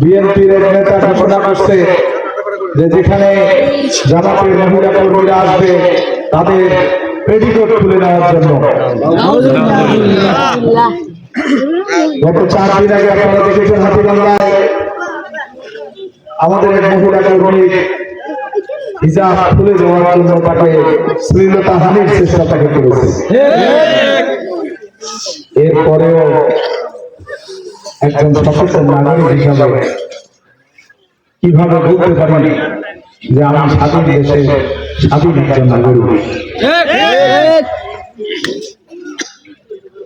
বিএনপির যে যেখানে জামাতের মহিলা কর্মীরা আসবে, তাদের পেটিকোট তুলে নেওয়ার জন্য। গত চার দিন আগে আপনারা দেখেছেন হাতিবাংলায় আমাদের মহিলা কর্মী হিজাব খুলে দেওয়ার জন্য তাকে শ্লীলতা হানির চেষ্টা তাকে করেছে। এরপরেও একজন সচেতন নাগরিক হিসাবে কীভাবে বলতে পারি যে আমি স্বাধীন দেশে স্বাধীন একজন নাগরিক?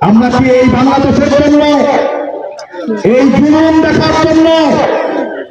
আমরা কি এই বাংলাদেশের জন্য এই জুলুম দেখার জন্য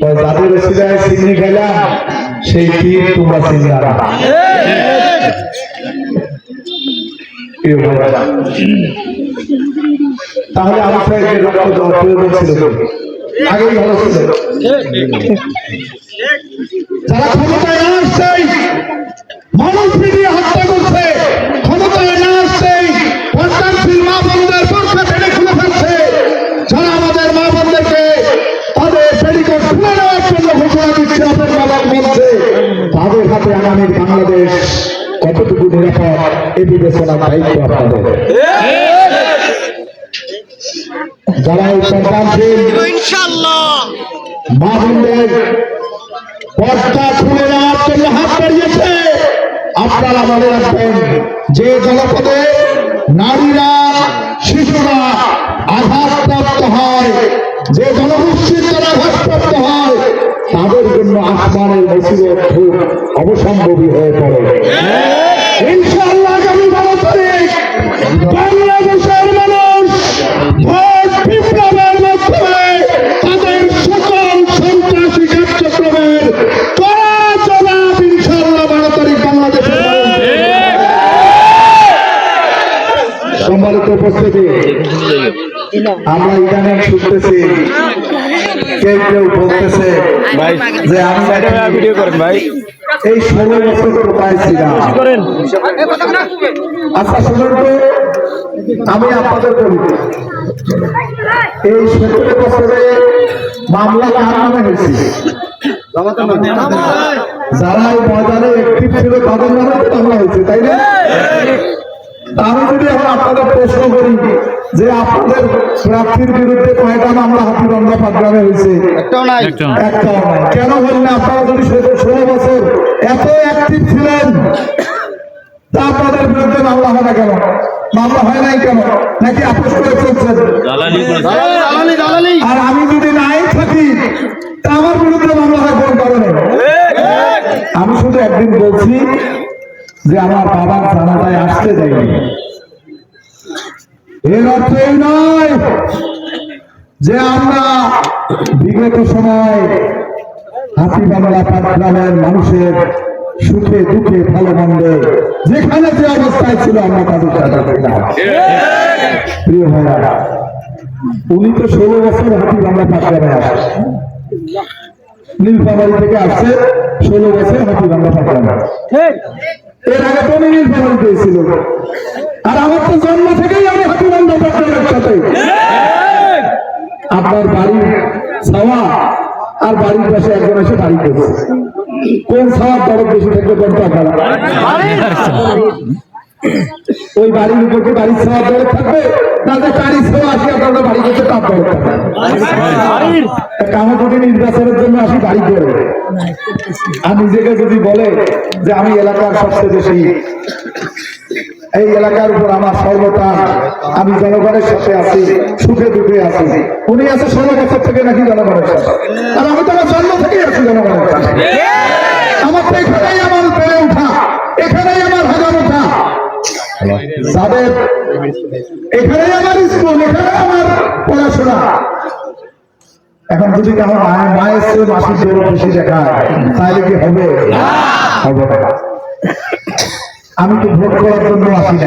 যাদের সিলায় চিনি খেলাম সেই তীর তোমরা চিনিয়ারা তাহলে আমার রক্ত প্রয়োজন ভালো ছিল। যারা ক্ষমতায় হত্যা যে জনপদে নারীরা, শিশুরা আঘাতপ্রাপ্ত হয়, যে জনগোষ্ঠীর দ্বারা আঘাতপ্রাপ্ত হয়, তাদের জন্য আসমানের মুসিবত খুব অবসম্ভবী হয়ে পড়ে। ইনশাআল্লাহ আগামী বারো তারিখ বাংলাদেশের মানুষ ভোট বিপ্লবের মাধ্যমে তাদের সকল সন্ত্রাসী কার্যক্রমের কড়া আমরা ইদানিং শুনতেছি কেউ কেউ বলতেছে ভাই যে আমি ভিডিও করেন ভাই। এই ষোলো বছর কোথায় ছিলাম আচ্ছা শুনুন তো আমি আপনাদের বলি। এই সতেরো বছরে মামলা কার নামে হয়েছে? যারা এই ময়দানে একটিভ ছিল তাদের নামে মামলা হয়েছে তাই না? তা আমি যদি এখন আপনাদের প্রশ্ন করি যে আপনাদের প্রার্থীর বিরুদ্ধে কয়টা মামলা হাতিবান্ধা পাটগ্রামে হয়েছে? একটাও নাই। একটাও নয়। কেন বললেন আপনারা যদি ষোলো বছর এত অ্যাক্টিভ ছিলেন তা আপনাদের বিরুদ্ধে মামলা হয় না কেন? মামলা হয় নাই কেন? নাকি আপোষ করে চলছেন? আর আমি যদি নাই থাকি তা আমার বিরুদ্ধে মামলা হয় কোন কারণে? আমি শুধু একদিন বলছি যে আমার বাবার জানাটায় আসতে দেয়নি। এর অর্থ এই নয় যে আমরা বিগত সময় হাতি বাংলা গ্রামের মানুষের সুখে দুঃখে ভালো মন্দে যেখানে যে অবস্থায় ছিল আমরা তাদের প্রিয় ভাইরা উনি তো ষোলো বছর হাতি বাংলা আসে নীলফামারি থেকে আসছে ষোলো বছর হাতি বাংলা পাটগ্রামে এর আগে তো উনি নীলফামারি পেয়েছিল আর আমার তো জন্ম থেকেই আমি হাতি বাংলা পাটগ্রামের সাথে আপনার বাড়ির ছাওয়া আর বাড়ির পাশে একজন এসে বাড়ি করছে কোন ছাওয়ার দরদ বেশি থাকবে কোনটা ওই বাড়ির উপর কি বাড়ির ছাওয়ার দরদ থাকবে? যে আসি বাড়ি নির্বাচনের জন্য আসি, বাড়ি আর নিজেকে যদি বলে যে আমি এলাকার সবচেয়ে বেশি, এই এলাকার উপর আমার সর্বটা আমি জনগণের সাথে আছি সুখে দুঃখে আছি। উনি আছে ষোলো বছর থেকে নাকি জনগণের সাথে। আর আমি তো আমার জন্ম থেকেই আছি জনগণের আমার তো এখানেই আমার এখানেই আমার হাজার যাদের এখানে আমার স্কুল এখানে আমার পড়াশোনা। এখন যদি আমার মায়ের মায়ের ছেলে মাসির জোর বেশি দেখায় তাহলে কি হবে? হবে আমি তো ভোট করার জন্য আসি না